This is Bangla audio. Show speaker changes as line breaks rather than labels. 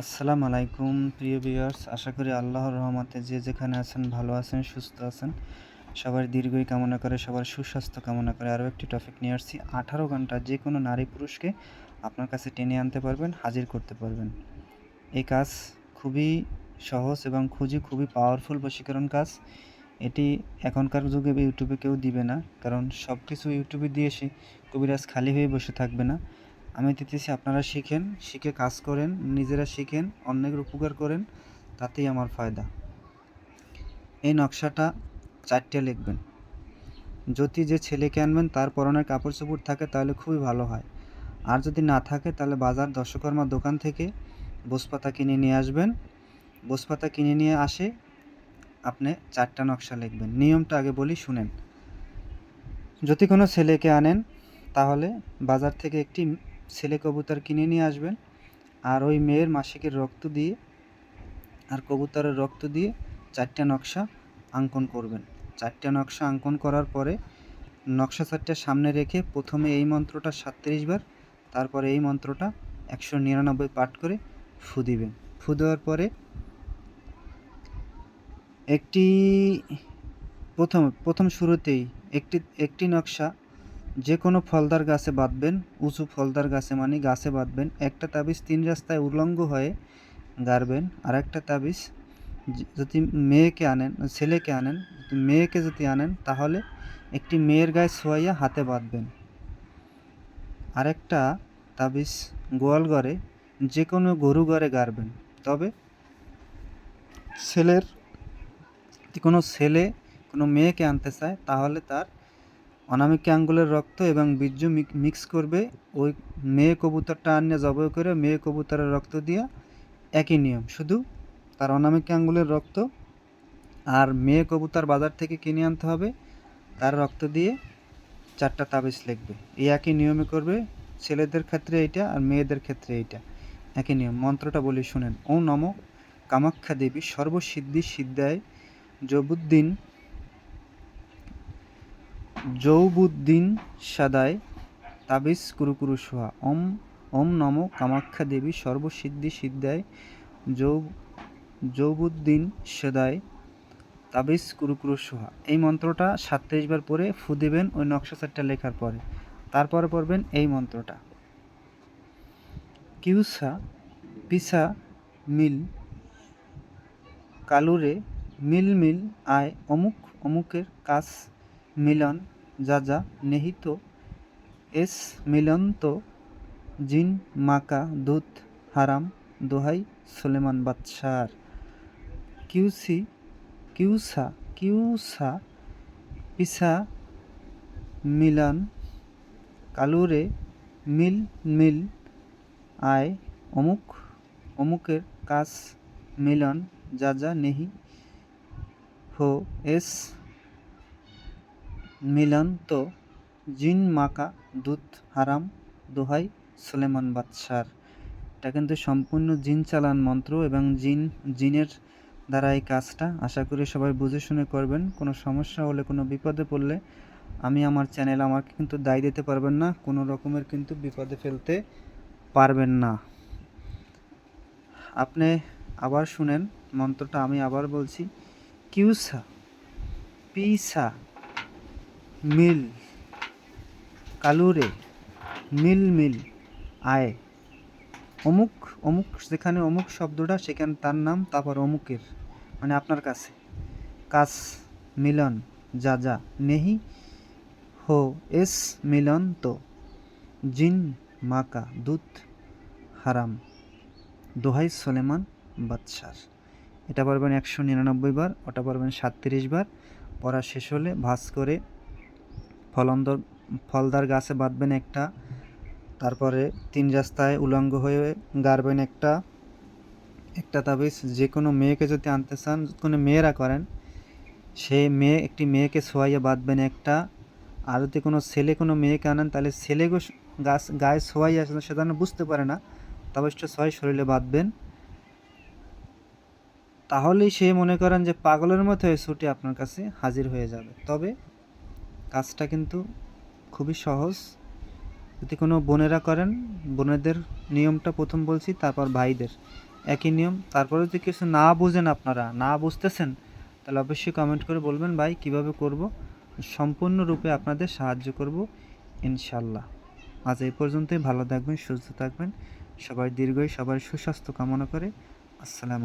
আসসালামু আলাইকুম, প্রিয় ভিউয়ার্স আশা করি আল্লাহর রহমতে যে যেখানে আছেন, ভালো আছেন, সুস্থ আছেন। সবার দীর্ঘই কামনা করে, সবার সুস্বাস্থ্য কামনা করে আরও একটি টপিক নিয়ে আসছি। আঠারো ঘণ্টা যে কোনো নারী পুরুষকে আপনার কাছে টেনে আনতে পারবেন, হাজির করতে পারবেন। এই কাজ খুবই সহজ এবং খুবই খুবই পাওয়ারফুল বশীকরণ কাজ। এটি এখনকার যুগে ইউটিউবে কেউ দিবে না, কারণ সব কিছু ইউটিউবে দিয়ে সে কবিরাজ খালি হয়ে বসে থাকবে না। আমি দিতেছি, আপনারা শিখেন, শিখে কাজ করেন, নিজেরা শিখেন, অন্যের উপকার করেন, তাতেই আমার ফায়দা। এই নকশাটা চারটে লিখবেন। যদি যে ছেলেকে আনবেন, তার পরনের কাপড় চোপড় থাকে, তাহলে খুবই ভালো হয়। আর যদি না থাকে, তাহলে বাজার দশকর্মার দোকান থেকে বসপাতা কিনে নিয়ে আসবেন। বসপাতা কিনে নিয়ে আসে, আপনি চারটা নকশা লিখবেন। নিয়মটা আগে বলি, শুনেন। যদি কোনো ছেলেকে আনেন, তাহলে বাজার থেকে একটি ছেলে কবুতর কিনে নিয়ে আসবেন। আর ওই মেয়ের মাসিকের রক্ত দিয়ে, আর কবুতরের রক্ত দিয়ে চারটা নকশা অঙ্কন করবেন। চারটা নকশা অঙ্কন করার পরে নকশা চারটা সামনে রেখে প্রথমে এই মন্ত্রটা সাতত্রিশ বার, তারপরে এই মন্ত্রটা একশো নিরানব্বই পাঠ করে ফু দিবেন। ফু দেওয়ার পরে একটি প্রথম প্রথম শুরুতেই একটি একটি নকশা যে কোনো ফলদার গাছে বাঁধবেন, উঁচু ফলদার গাছে মানে গাছে বাঁধবেন। একটা তাবিজ তিন রাস্তায় উলঙ্গ হয়ে গাড়বেন আর একটা তাবিজ যদি মেয়েকে আনেন, ছেলেকে আনেন মেয়েকে যদি আনেন, তাহলে একটি মেয়ের গায়ে ছোঁয়াইয়া হাতে বাঁধবেন। আরেকটা তাবিজ গোয়াল ঘরে যে কোনো গরু ঘরে গাড়বেন। তবে ছেলের কোনো ছেলে কোনো মেয়েকে আনতে চায়, তাহলে তার অনামিকা আঙ্গুলের রক্ত এবং বীর্য মিক্স করবে। ওই মেয়ে কবুতরটা আনিয়ে জবাই করে মেয়ে কবুতরের রক্ত দিয়া একই নিয়ম। শুধু তার অনামিকা আঙ্গুলের রক্ত আর মেয়ে কবুতর বাজার থেকে কিনে আনতে হবে। তার রক্ত দিয়ে চারটা তাবিজ লিখবে। এই একই নিয়মে করবে। ছেলেদের ক্ষেত্রে এইটা আর মেয়েদের ক্ষেত্রে এইটা। একই নিয়ম। মন্ত্রটা বলি শুনেন। ও নম কামাখ্যা দেবী সর্বসিদ্ধি সিদ্ধায় জবুদ্দিন জৌবুদ্দিন সাদায় তাবিজ কুরুকুরু সোহা। ওম ওম নম কামাখ্যা দেবী সর্বসিদ্ধি সিদ্ধায় যৌ জৌবুদ্দিন সদায় তাবিজ কুরুকুরু সোহা। এই মন্ত্রটা সাতত্রিশ বার পরে ফু দেবেন ওই নকশা চারটা লেখার পরে। তারপরে পড়বেন এই মন্ত্রটা। কিউসা পিসা মিল কালুরে মিল মিল আয় অমুক অমুকের কাজ মিলন যা যা নেহিত, এস মিলন্ত, জিন, মাকা, দুধ, হারাম, দোহাই, সুলেমান বাদশার। কিউসি, কিউসা কিউসা, পিসা, মিলন, কালুরে, মিল মিল, আয়, অমুক, অমুকের কাজ, মিলন যা যা নেহি, হো, এস মিলন তো জিন মাকা দুধ হারাম দোহাই সুলেমান বাদশার। এটা কিন্তু সম্পূর্ণ জিন চালান মন্ত্র এবং জিন, জিনের দ্বারা এই কাজটা। আশা করি সবাই বুঝে শুনে করবেন। কোনো সমস্যা হলে, কোনো বিপদে পড়লে আমি আমার চ্যানেল আমাকে কিন্তু দায় দিতে পারবেন না। কোনো রকমের কিন্তু বিপদে ফেলতে পারবেন না। আপনি আবার শুনেন মন্ত্রটা, আমি আবার বলছি, কিউসা, পিসা। মিল, কালুরে, মিল মিল, আয়। অমুক অমুক, যেখানে অমুক শব্দটা, সেখানে তার নাম, তারপর অমুকের মানে আপনার কাছে। কাস মিলন, যা যা, নেহি, হো, এস, মিলন, তো। জিন, মাকা, দুধ, হারাম। দোহাই সলেমান বাদশার। এটা পারবেন একশো নিরানব্বই বার, ওটা পারবেন সাতত্রিশ বার। পড়া শেষ হলে ভাঁজ করে ফলন্দর, ফলদার গাছে বাঁধবেন একটা, তারপরে তিন রাস্তায় উলঙ্গ হয়ে গাড়বেন একটা একটা তাবিজ। যে কোনো মেয়েকে যদি আনতে চান কোনো মেয়েরা করেন, সে মেয়ে, একটি মেয়েকে ছোয়াইয়া বাঁধবেন একটা। আর যদি কোনো ছেলে, কোনো মেয়েকে আনেন, তাহলে ছেলে গো- গাছ, গায়ে ছোয়াইয়া সে যেন বুঝতে পারে না। তাবিজটা ছয় শরীরে বাঁধবেন। তাহলেই সে মনে করেন যে পাগলের মতো হয়ে ছুটে আপনার কাছে হাজির হয়ে যাবে। তবে কাজটা কিন্তু খুবই সহজ। যদি কোনো বোনেরা করেন, বোনেদের নিয়মটা প্রথম বলছি, তারপর ভাইদের। একই নিয়ম। তারপরে যদি কিছু না বুঝেন আপনারা, না বুঝতেছেন, তাহলে অবশ্যই কমেন্ট করে বলবেন, ভাই, কীভাবে করব? সম্পূর্ণরূপে আপনাদের সাহায্য করব ইনশাল্লাহ আজ এই পর্যন্তই। ভালো থাকবেন, সুস্থ থাকবেন। সবাই দীর্ঘই সবার সুস্বাস্থ্য কামনা করে। আসসালামু